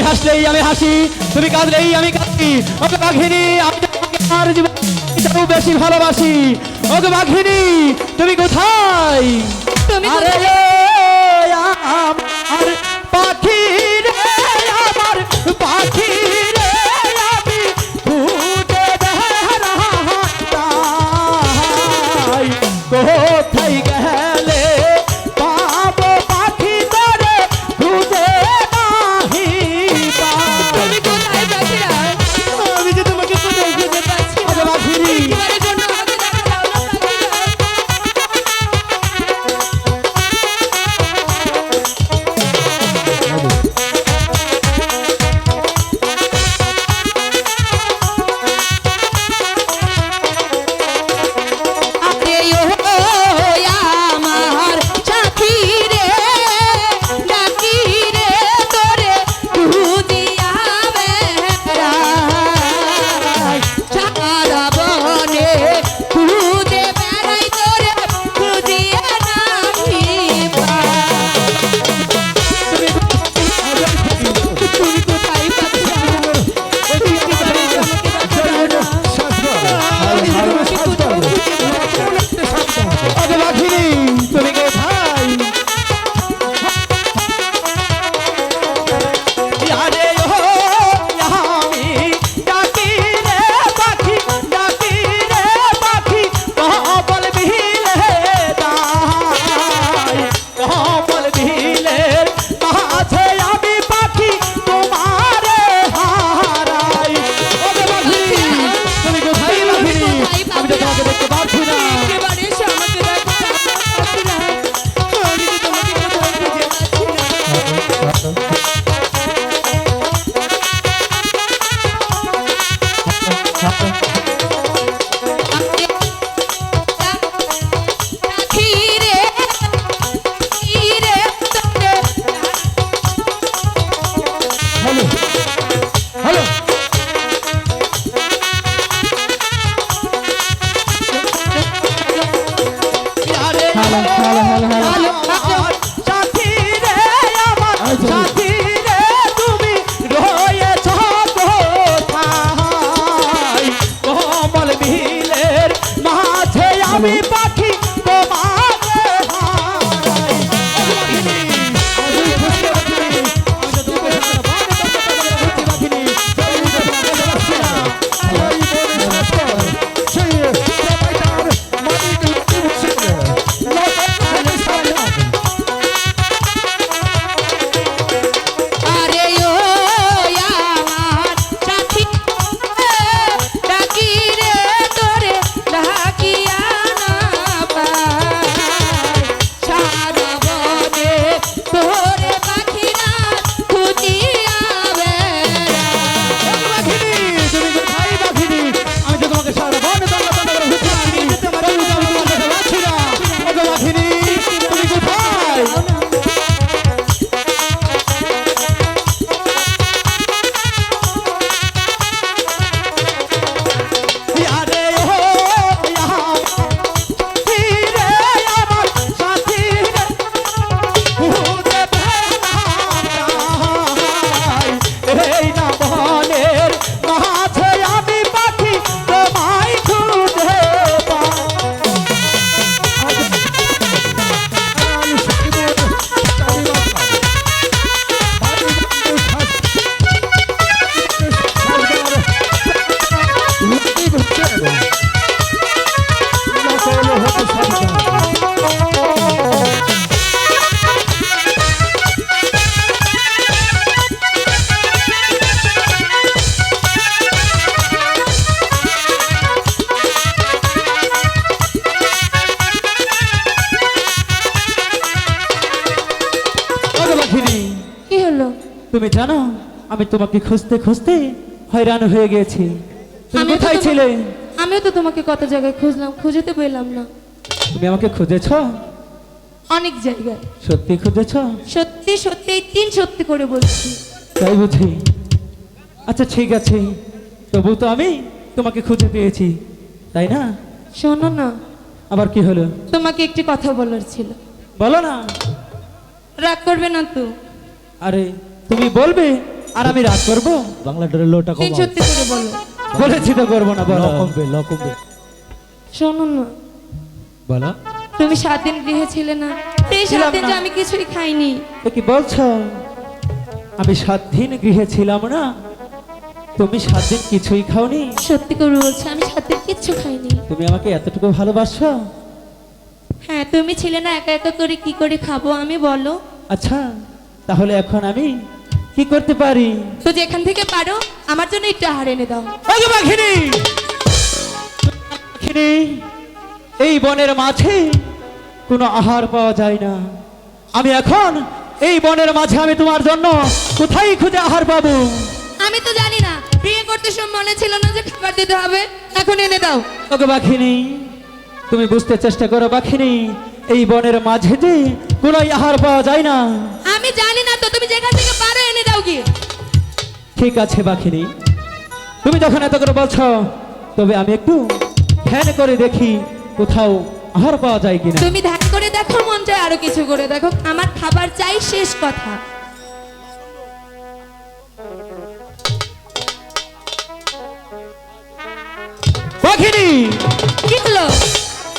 তুমি হাসলেই আমি হাসি তুমি কাঁদলেই আমি কাঁদি ওকে বাঘিনী আমি আমার জীবন বেশি ভালোবাসি। ওকে বাঘিনী তুমি কোথায়? তুমি আরে পাখি। তুমি জানো আমি তোমাকে খুঁজতে খুঁজতে হয়রান হয়ে গেছি তুমি কোথায় ছিলে? আমিও তো তোমাকে কত জায়গায় খুঁজলাম খুঁজেতে পেলাম না। তুমি আমাকে খুঁজেছো? অনেক জায়গায়। সত্যি খুঁজেছো? সত্যি সত্যি তিন সত্যি করে বলছি। তাই বুঝি। আচ্ছা ঠিক আছে। তবু তো আমি তোমাকে খুঁজে পেয়েছি তাই না? শোনো না। আবার কি হলো? তোমাকে একটি কথা বলার ছিল। বলো না। রাগ করবে না তো? আরে তুমি বলবে? আর আমি রাগ করব? বাংলা ডরে লোটা কম সত্যি করে বলো। বলেছি তো করব না বলো। কমবে ল কমবে। শুনুন না। বলো। তুমি সাত দিন গৃহে ছিলে না। সেই সাত দিন যে আমি কিছুই খাইনি। কি বলছো? আমি সাত দিন গৃহে ছিলাম না। তুমি সাত দিন কিছুই খাওনি। সত্যি করে বলছো আমি সাত দিন কিছু খাইনি। তুমি আমাকে এতটুকু ভালোবাসো? হ্যাঁ তুমি ছিলে না একা একা করে কি করে খাব আমি বলো। আচ্ছা তাহলে এখন আমি কি করতে পারি? তো যেখান থেকে পারো আমার জন্য একটু আহার এনে দাও। ওগো বাঘিনী বাঘিনী এই বনের মাঝে কোনো আহার পাওয়া যায় না। আমি এখন এই বনের মাঝে আমি তোমার জন্য কোথায় খুঁজে আহার পাবো? আমি তো জানি না। বিয়ে করতে সময় মনে ছিল না যে খাবার দিতে হবে। এখন এনে দাও। ওগো বাঘিনী তুমি বুঝতে চেষ্টা করো বাঘিনী এই বনের মাঝে যে কোনো আহার পাওয়া যায় না। আমি জানি না তো তুমি যেখান থেকে পারো ঠিক আছে বাঘিনী। তুমি যখন এত করে বলছো তবে আমি একটু ধ্যান করে দেখি কোথাও আহার পাওয়া যায় কিনা। তুমি ধ্যান করে দেখো মন চায় আরও কিছু করে দেখো। আমার খাবার চাই শেষ কথা।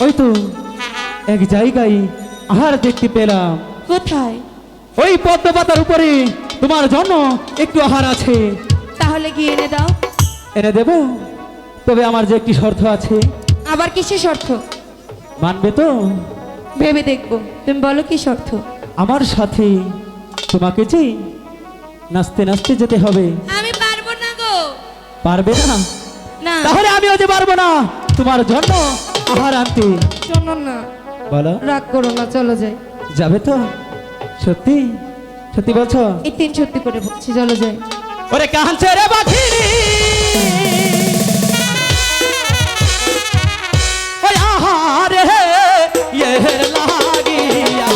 ওই তো এক জায়গায় আহার দেখতে পেলাম। কোথায়? ওই পদ্ম পাতার উপরে তোমার জন্য একটু আহার আছে। তাহলে কি এনে দাও? এনে দেব। তবে আমার যে একটি শর্ত আছে। আবার কিসের শর্ত? মানবে তো? ভেবে দেখব। তুমি বলো কি শর্ত? আমার সাথে তোমাকে যে নাচতে নাচতে যেতে হবে। আমি পারব না গো। পারবে না? না। তাহলে আমিও যে পারব না। তোমার জন্য আহার আনতে। শোনো না। বলো। রাগ করো না চলো যাই। যাবে তো? সত্যি? সত্যি বলছো? এই তিন সত্যি করে বলছি চলো যাই। ওরে কাঁচে রে বাঘিনী। ওই আহারে ইয়ে লাগিয়া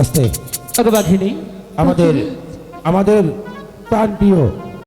আস্তে। আমাদের আমাদের আমাদের প্রাণপ্রিয়